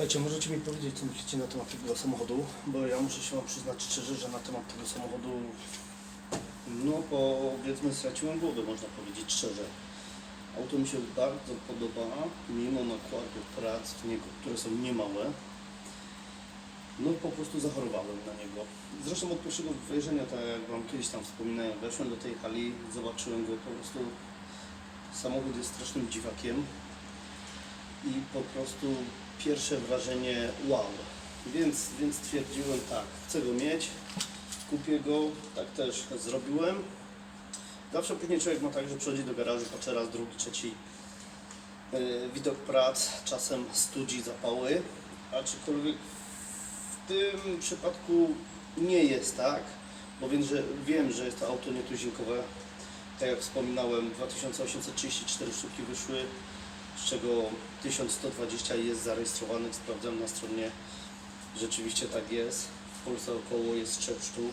Słuchajcie, możecie mi powiedzieć, co myślicie na temat tego samochodu, bo ja muszę się Wam przyznać szczerze, że na temat tego samochodu, no powiedzmy, straciłem głowę, można powiedzieć szczerze. Auto mi się bardzo podoba, mimo nakładów prac w niego, które są niemałe. No po prostu zachorowałem na niego. Zresztą od pierwszego wejrzenia, tak jak Wam kiedyś tam wspominałem, weszłem do tej hali, zobaczyłem go, po prostu samochód jest strasznym dziwakiem i po prostu pierwsze wrażenie wow. Więc, więc stwierdziłem tak, chcę go mieć, kupię go, tak też zrobiłem. Zawsze później człowiek ma tak, że przychodzi do garażu, patrzy raz, drugi, trzeci yy, widok prac, czasem studzi, zapały, aczkolwiek w tym przypadku nie jest tak, bo wiem, że, wiem, że jest to auto nietuzinkowe. Tak jak wspominałem, 2834 sztuki wyszły, z czego 1120 jest zarejestrowanych, sprawdzam na stronie, rzeczywiście tak jest. W Polsce około jest 3 sztuk,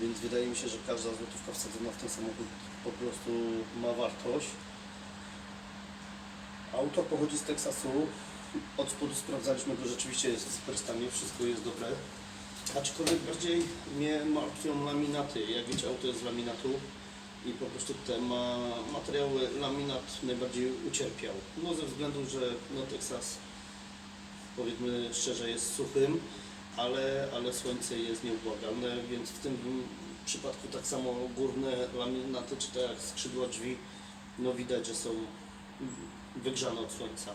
więc wydaje mi się, że każda złotówka wsadzona w ten samochód po prostu ma wartość. Auto pochodzi z Teksasu, od spodu sprawdzaliśmy go, rzeczywiście jest w super stanie, wszystko jest dobre. Aczkolwiek bardziej mnie martwią laminaty. Jak wiecie, auto jest z laminatu i po prostu te ma, materiały laminat najbardziej ucierpiał. No ze względu, że no, Teksas powiedzmy szczerze jest suchym, ale, ale słońce jest nieubłagalne, więc w tym przypadku tak samo górne laminaty, czy tak jak skrzydła drzwi, no widać, że są wygrzane od słońca.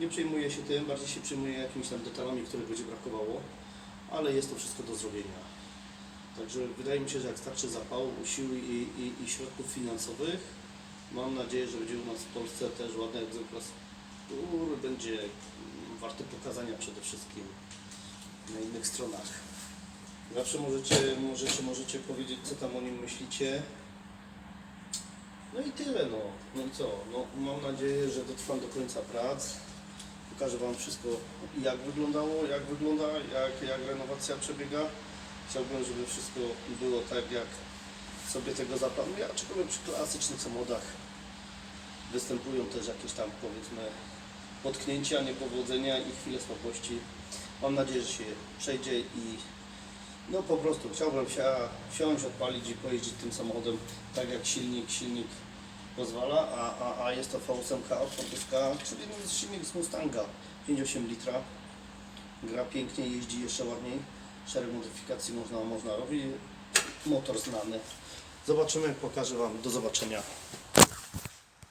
Nie przejmuję się tym, bardziej się przejmuję jakimiś tam detalami, których będzie brakowało, ale jest to wszystko do zrobienia. Także wydaje mi się, że jak starczy zapału, sił i, i, i środków finansowych, mam nadzieję, że będzie u nas w Polsce też ładny egzemplarz, który będzie warty pokazania przede wszystkim na innych stronach. Zawsze możecie, możecie, możecie powiedzieć, co tam o nim myślicie. No i tyle, no. No i co? No, mam nadzieję, że dotrwam do końca prac. Pokażę Wam wszystko, jak wyglądało, jak wygląda, jak, jak renowacja przebiega. Chciałbym, żeby wszystko było tak, jak sobie tego zaplanuję, aczkolwiek przy klasycznych samochodach występują też jakieś tam, powiedzmy, potknięcia, niepowodzenia i chwile słabości. Mam nadzieję, że się przejdzie i no po prostu chciałbym się wsiąść, odpalić i pojeździć tym samochodem tak jak silnik, silnik pozwala, a, a, a jest to V8 autobuska, czyli silnik z Mustanga 5,8 litra. Gra pięknie, jeździ jeszcze ładniej. Szereg modyfikacji można, można robić. Motor znany. Zobaczymy, pokażę Wam. Do zobaczenia.